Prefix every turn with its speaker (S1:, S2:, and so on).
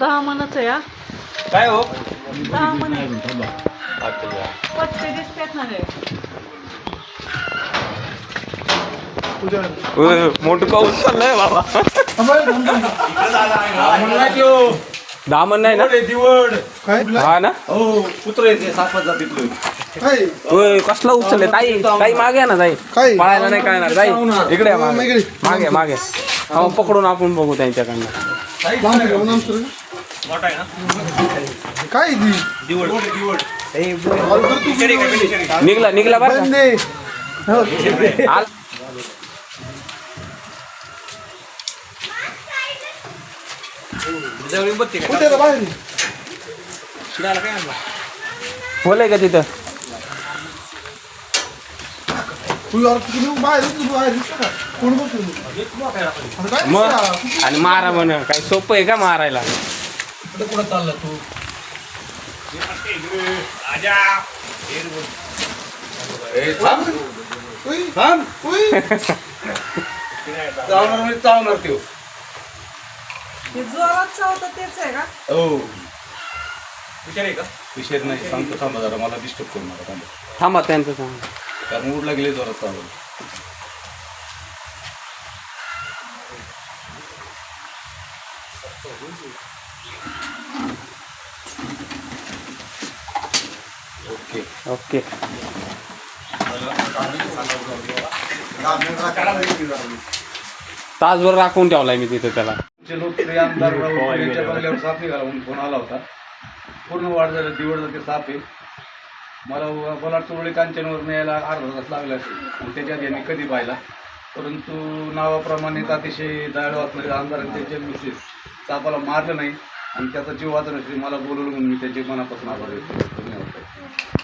S1: दहा मनच आहे हा?
S2: काय हो?
S1: दहा मन. आहे पत्ते दिसतात ना रे
S3: मोठं पाऊस चाललंय बाबा. दामन नाही ना?
S2: दिवड
S3: हा ना?
S2: हो कुत्र येते सापत जात तिथलं
S4: काय
S3: होय कसला उचलले? ताई ताई मागे ना ताई?
S4: काय?
S3: पळायला नाही काय ना ताई. इकडे मागे.
S4: मागे.
S3: मागे. मागे हा पकडून आपण बघू त्यांच्याकडनं.
S4: लांब ठेवा, लांब ठेवा.
S2: मोठा आहे ना?
S4: काय ती?
S2: दिवड दिवड
S3: निघला निघला बरं का?
S4: बंदे.
S3: आल-
S2: जवळ बत्ती काय?
S4: कुठे रे बाहेर?
S2: शिडायला काय आणला?
S3: बोलाय का तिथं?
S4: तू यार तू नेऊन बाहेर तू बाहेर दिसतो का कोण बघतो तू? आता काय
S3: मग? आणि मारा म्हण काय सोपं आहे का मारायला?
S2: कुठं कुठं चालला तू? ए, थांब.
S4: उई,
S2: थांब.
S4: उई.
S2: चावणार म्हणजे चावणार त्यो.
S1: हे तेच आहे का?
S2: हो. विचार आहे का? विषय नाही. सांगतो थांबा जरा. मला डिस्टर्ब करू नका. थांबा.
S3: थांबा त्यांचं सांग.
S2: कारण उडला गेले जोरात चावलं ओके.
S3: ओके. तासभर राखून ठेवलाय मी तिथे त्याला.
S2: जे लोकप्रिय आमदार राहुल पवार यांच्या बंगल्यावर साप निघाला म्हणून फोन आला होता. पूर्ण वाढ झालं दिवड ते साप आहे. मला मला तुरळी कांचनवर यायला अर्धा तास लागला असेल. आणि त्याच्यात यांनी कधी पाहिला. परंतु नावाप्रमाणेच अतिशय दयाळू असणारे आमदार आणि त्यांचे मिसेस सापाला मारलं नाही. आणि त्याचा जीव वाचवण्यासाठी मला बोलवलं म्हणून मी त्याचे मनापासून आभार व्यक्त करतो धन्यवाद.